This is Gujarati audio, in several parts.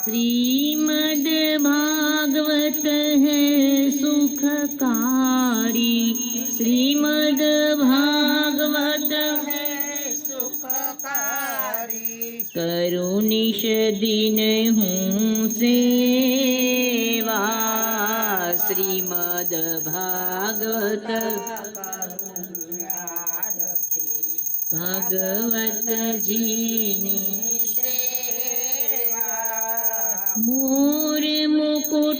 શ્રીમદ ભાગવત હે સુખકારી શ્રીમદ ભાગવત હે સુખકારી કરુનિશ દિન હું સેવા શ્રીમદ ભાગવત ભગવતજીની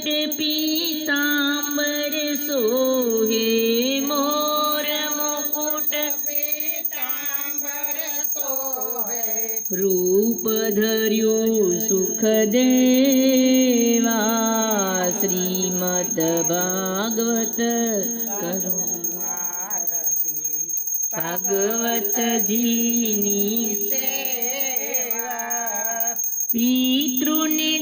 મુકુટ પીતાંબર સોહે મોર મુકુટ પીતાંબર સોહે. રૂપ ધર્યું સુખ દેવા શ્રીમદ ભાગવત કરો. ભાગવતજીની સેવા પિતૃને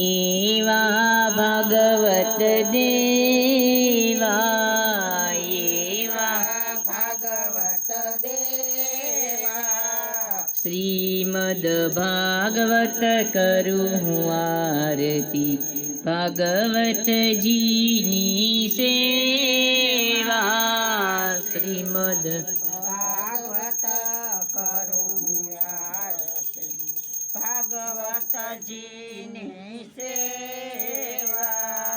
એવા ભાગવત દેવા એવા શ્રીમદ ભાગવત કરું હું આરતી. ભાગવતજીની સેવા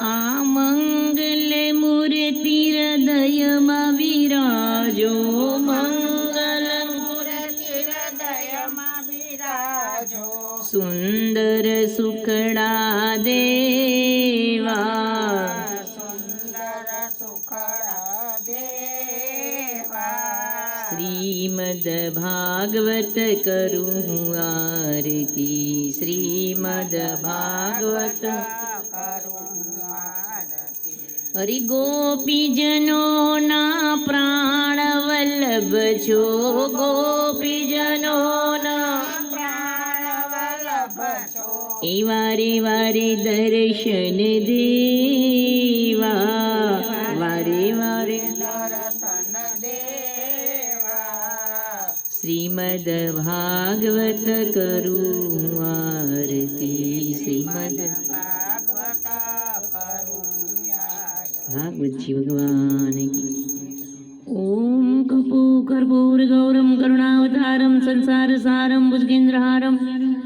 આ મંગલ મૂર્તિ હૃદયમાં વિરાજો મંગલ મૂર્તિ હૃદયમાં બિરાજો સુંદર સુખડા દેવા સુંદર સુખડા દેવા શ્રીમદ ભાગવત કરું હું આરતી શ્રીમદ ભાગવત હરિ ગોપીજનોના પ્રાણ વલ્લભ છો ગોપીજનોના પ્રાણ વલ્લભ છો એ વારે વારે દર્શન દેવા વારે વારે દર્શન દેવા શ્રીમદ ભાગવત કરું આરતી શ્રીમદ ભાગવતજી ભગવાન ઓમ કપૂ કર્પૂર ગૌરમ કરુણાવતારમ સંસાર સારમ ભુજગેન્દ્રહારમ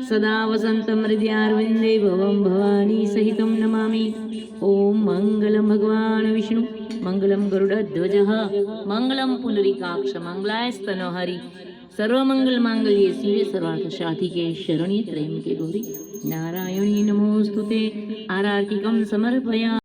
સદા વસંત હૃદયારવિંદે ભવમ ભવાની સહિતમ નમામિ. ઓમ મંગલમ ભગવાન વિષ્ણુ. મંગલમ ગરુડધ્વજ મંગલમ પુનરીકાક્ષ. મંગલાય સ્તનો હરિ સર્વમંગલ માંગલ્યે શિવે સર્વાર્થ સાધિકે શરણ્ય ત્રયંકે ગૌરી નારાયણી નમોસ્તુતે આરાર્તિકમ સમર્પયા